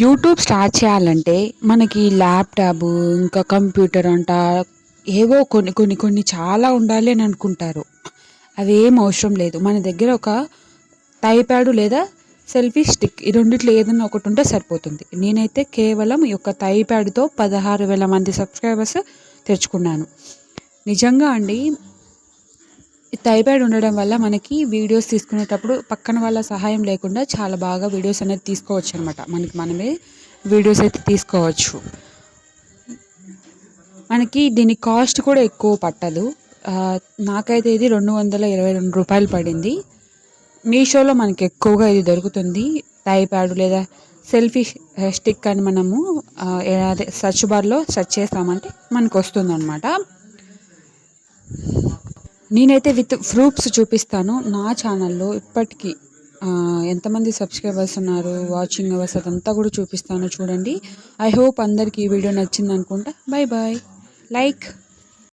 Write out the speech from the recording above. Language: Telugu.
యూట్యూబ్ స్టార్ట్ చేయాలంటే మనకి ల్యాప్టాప్ ఇంకా కంప్యూటర్ అంట ఏవో కొన్ని కొన్ని కొన్ని చాలా ఉండాలి అని అనుకుంటారు. అవి ఏం అవసరం లేదు. మన దగ్గర ఒక టైప్యాడ్ లేదా సెల్ఫీ స్టిక్ ఈ రెండిట్లో ఏదైనా ఒకటి ఉంటే సరిపోతుంది. నేనైతే కేవలం ఈ యొక్క టైప్యాడ్తో పదహారు వేల మంది సబ్స్క్రైబర్స్ తెచ్చుకున్నాను. నిజంగా అండి ఈ టైప్యాడ్ ఉండడం వల్ల మనకి వీడియోస్ తీసుకునేటప్పుడు పక్కన వాళ్ళ సహాయం లేకుండా చాలా బాగా వీడియోస్ అనేది తీసుకోవచ్చు అనమాట మనకి మనమే వీడియోస్ అయితే తీసుకోవచ్చు. మనకి దీని కాస్ట్ కూడా ఎక్కువ పట్టదు. నాకైతే ఇది రెండు వందల ఇరవై రెండు రూపాయలు పడింది. మీషోలో మనకి ఎక్కువగా ఇది దొరుకుతుంది. టైప్యాడ్ లేదా సెల్ఫీ స్టిక్ అని మనము అదే సర్చ్ బార్లో సెర్చ్ చేస్తామంటే మనకు వస్తుంది అనమాట నేనైతే విత్ ప్రూఫ్స్ చూపిస్తాను. నా ఛానల్లో ఇప్పటికీ ఎంతమంది సబ్స్క్రైబర్స్ ఉన్నారు వాచింగ్ అవర్స్ అదంతా కూడా చూపిస్తాను. చూడండి. ఐ హోప్ అందరికీ ఈ వీడియో నచ్చింది అనుకుంటా బాయ్ బాయ్ లైక్.